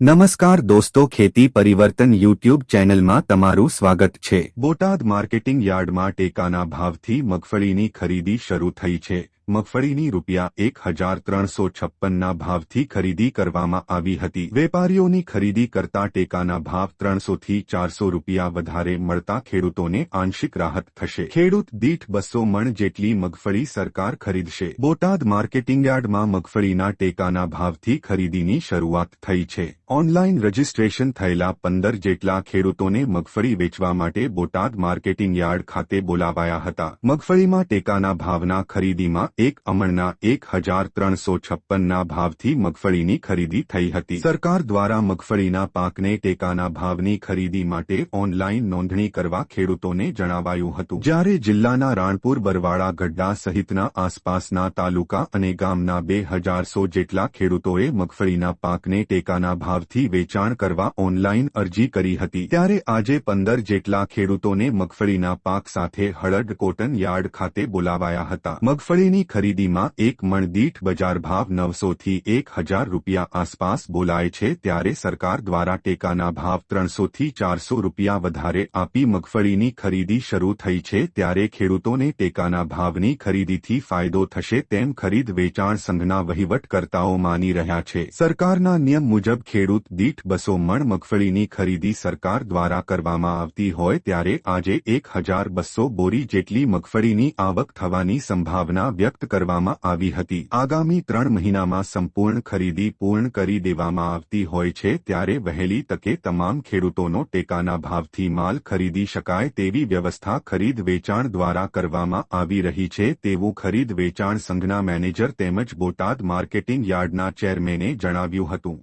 નમસ્કાર દોસ્તો, ખેતી પરિવર્તન યુટ્યુબ ચેનલમાં તમારું સ્વાગત છે. બોટાદ માર્કેટિંગ યાર્ડમાં ટેકાના ભાવથી મગફળીની ખરીદી શરૂ થઈ છે. મગફળીની રૂપિયા એક હજાર ત્રણસો છપ્પનના ભાવથી ખરીદી કરવામાં આવી હતી. વેપારીઓની ખરીદી કરતા ટેકાના ભાવ ત્રણસોથી ચારસો રૂપિયા વધારે મળતા ખેડૂતોને આંશિક રાહત થશે. ખેડૂત દીઠ બસો મણ જેટલી મગફળી સરકાર ખરીદશે. બોટાદ માર્કેટિંગ યાર્ડમાં મગફળીના ટેકાના ભાવથી ખરીદીની શરૂઆત થઈ છે. ઓનલાઈન રજીસ્ટ્રેશન થયેલા પંદર જેટલા ખેડૂતોને મગફળી વેચવા માટે બોટાદ માર્કેટિંગ યાર્ડ ખાતે બોલાવાયા હતા. મગફળીમાં ટેકાના ભાવના ખરીદીમાં એક અમણના એક હજાર ત્રણસો છપ્પનના ભાવથી મગફળીની ખરીદી થઈ હતી. સરકાર દ્વારા મગફળીના પાકને ટેકાના ભાવની ખરીદી માટે ઓનલાઈન નોંધણી કરવા ખેડૂતોને જણાવાયું હતું. જ્યારે જિલ્લાના રાણપુર બરવાડા ગઢડા સહિતના આસપાસના તાલુકા અને ગામના બે હજારસો જેટલા ખેડૂતોએ મગફળીના પાકને ટેકાના ભાવથી વેચાણ કરવા ઓનલાઈન અરજી કરી હતી. ત્યારે આજે પંદર જેટલા ખેડૂતોને મગફળીના પાક સાથે હળદ કોટન યાર્ડ ખાતે બોલાવાયા હતા. મગફળીની ખરીદીમાં એક મણ બજાર ભાવ નવસોથી એક હજાર રૂપિયા આસપાસ બોલાય છે ત્યારે સરકાર દ્વારા ટેકાના ભાવ ત્રણસોથી ચારસો રૂપિયા વધારે આપી મગફળીની ખરીદી શરૂ થઈ છે ત્યારે ખેડૂતોને ટેકાના ભાવની ખરીદીથી ફાયદો થશે તેમ ખરીદ વેચાણ સંઘના વહીવટકર્તાઓ માની રહ્યા છે. સરકારના નિયમ મુજબ ખેડૂત દીઠ બસો મણ મગફળીની ખરીદી સરકાર દ્વારા કરવામાં આવતી હોય ત્યારે આજે એક હજાર બસો બોરી જેટલી મગફળીની આવક થવાની સંભાવના વ્યક્ત કરવામાં આવી હતી. આગામી ત્રણ મહિનામાં સંપૂર્ણ ખરીદી પૂર્ણ કરી દેવામાં આવતી હોય છે ત્યારે વહેલી તકે તમામ ખેડૂતોનો ટેકાના ભાવથી માલ ખરીદી શકાય તેવી વ્યવસ્થા ખરીદ વેચાણ દ્વારા કરવામાં આવી રહી છે. તેવું ખરીદ વેચાણ સંઘના મેનેજર તેમજ બોટાદ માર્કેટિંગ યાર્ડના ચેરમેને જણાવ્યું હતું.